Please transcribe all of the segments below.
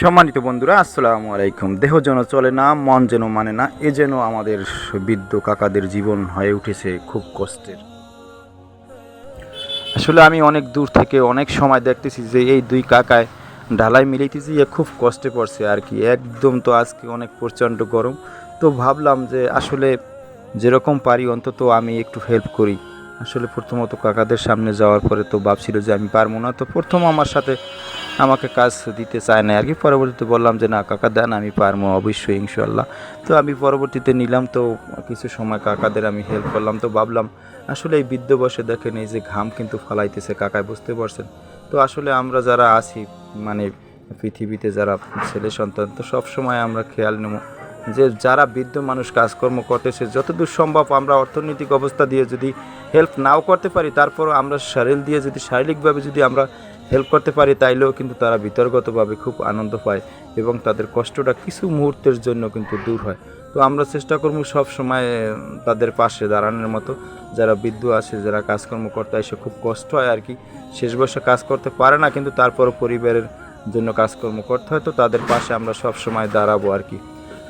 সম্মানিত বন্ধুরা, আসসালামু আলাইকুম। দেহ যেন চলে না, মন যেন মানে না, এ যেন আমাদের বৃদ্ধ কাকাদের জীবন হয়ে উঠেছে খুব কষ্টের। আসলে আমি অনেক দূর থেকে অনেক সময় দেখতেছি যে এই দুই কাকায় ঢালাই মিলাইতেছি, এ খুব কষ্টে পড়ছে আর কি। একদম তো আজকে অনেক প্রচণ্ড গরম। তো ভাবলাম যে আসলে যেরকম পারি, অন্তত আমি একটু হেল্প করি। আসলে প্রথমত কাকাদের সামনে যাওয়ার পরে তো ভাবছিল যে আমি পারব না, তো প্রথম আমার সাথে আমাকে কাজ দিতে চায় না আর কি। পরবর্তীতে বললাম যে, না, কাকা দেন, আমি পারব অবশ্যই ইনশাল্লাহ তো আমি পরবর্তীতে নিলাম, তো কিছু সময় কাকাদের আমি হেল্প করলাম, তো ভাবলাম, আসলে এই বৃদ্ধ বসে দেখেন, এই যে ঘাম কিন্তু ফালাইতেছে কাকায় বুঝতে পারছেন? তো আসলে আমরা যারা আছি মানে পৃথিবীতে যারা ছেলে সন্তান, তো সব সময় আমরা খেয়াল নেব যে যারা বৃদ্ধ মানুষ কাজকর্ম করতেছে যতদূর সম্ভব আমরা অর্থনৈতিক অবস্থা দিয়ে যদি হেল্প নাও করতে পারি তারপর আমরা শরীর দিয়ে যদি শারীরিকভাবে যদি আমরা হেল্প করতে পারি, তাইলেও কিন্তু তারা বিতর্গতভাবে খুব আনন্দ পায় এবং তাদের কষ্টটা কিছু মুহূর্তের জন্য কিন্তু দূর হয়। তো আমরা চেষ্টা করব সব সময় তাদের পাশে দাঁড়ানোর মতো। যারা বৃদ্ধ আছে, যারা কাজকর্ম করতে এসে খুব কষ্ট হয় আর কি, শেষ বয়সে কাজ করতে পারে না, কিন্তু তারপরও পরিবারের জন্য কাজকর্ম করতে হয়, তো তাদের পাশে আমরা সব সময় দাঁড়াবো আর কি।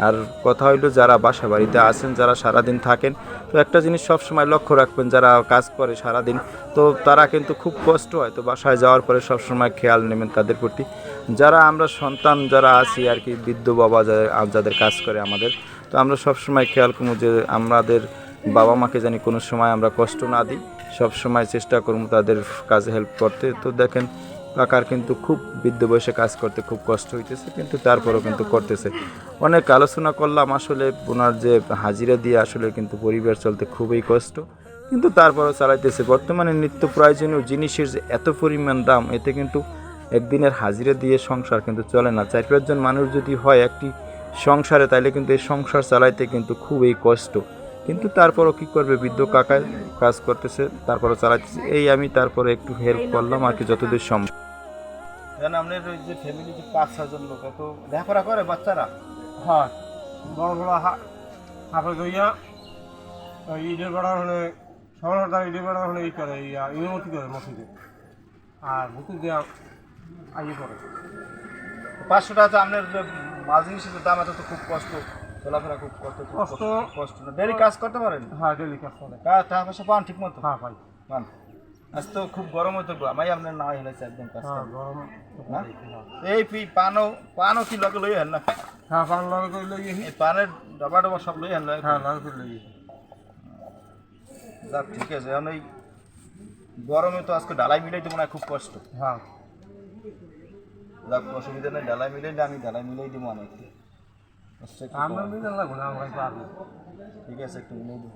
আর কথা হইল যারা বাসা বাড়িতে আছেন, যারা সারাদিন থাকেন, তো একটা জিনিস সব সময় লক্ষ্য রাখবেন, যারা কাজ করে সারাদিন, তো তারা কিন্তু খুব কষ্ট হয়, তো বাসায় যাওয়ার পরে সব সময় খেয়াল নেবেন তাদের প্রতি। যারা আমরা সন্তান, যারা আছি আর কি, বৃদ্ধ বাবা যাদের কাজ করে আমাদের, তো আমরা সব সময় খেয়াল করব যে আমাদের বাবা মাকে জানি কোনো সময় আমরা কষ্ট না দিই সব সময় চেষ্টা করব তাদের কাজে হেল্প করতে। তো দেখেন কাকার কিন্তু খুব বৃদ্ধ বয়সে কাজ করতে খুব কষ্ট হইতেছে, কিন্তু তারপরও কিন্তু করতেছে। অনেক আলোচনা করলাম, আসলে ওনার যে হাজিরা দিয়ে আসলে কিন্তু পরিবার চলতে খুবই কষ্ট, কিন্তু তারপরও চালাইতেছে। বর্তমানে নিত্য প্রয়োজনীয় জিনিসের যে এত পরিমাণ দাম, এতে কিন্তু একদিনের হাজিরা দিয়ে সংসার কিন্তু চলে না। চার পাঁচজন মানুষ যদি হয় একটি সংসারে, তাইলে কিন্তু এই সংসার চালাইতে কিন্তু খুবই কষ্ট। কিন্তু তারপরও কি করবে? বৃদ্ধ কাকায় কাজ করতেছে, তারপরও চালাইতেছে। এই আমি তারপরে একটু হেল্প করলাম আর কি, যতদূর সম্ভব। জানেন আপনার ওই যে ফ্যামিলিতে পাঁচ ছজন লোক এত লেখাপড়া করে বাচ্চারা? হ্যাঁ। বড় বড় হাফে গইয়া ওই ঈদের বেড়া হলে সরকার ঈদের বেড়া হলে ই করে ইয়া ইউনিমতি করে মসজিদে। আর ভুতু দেওয়া আইয়ে পড়ে। পাঁচশো টাকা আপনার যে মাল জিনিসের দাম এত তো খুব কষ্ট চলাফেরা খুব কষ্ট কষ্ট। কষ্ট না। ডেলি কাজ করতে পারেন? হ্যাঁ ডেলি কাজ করে। টাকা পয়সা পান ঠিক মতো হ্যাঁ পাই। পান। আজ তো খুব গরম হতো গো আমি আপনার না হেলেছে একদম কাজ গরম? এই পি পানও পানও কি লগে লই হেন না? হ্যাঁ পান করে লই এই পানের ডাবা ডাবা সব লই হেন হ্যাঁ করে লই যাক ঠিক আছে এখন এই গরমে তো আজকে ডালাই মিলাইতে মনে হয় খুব কষ্ট। হ্যাঁ। যাক অসুবিধা নেই ডালাই মিলাইলে আমি ডালাই মিলাই দিব অনেক। কষ্ট আমরা লাগবো না আমরা পারব। ঠিক আছে একটু মিলাই দিব।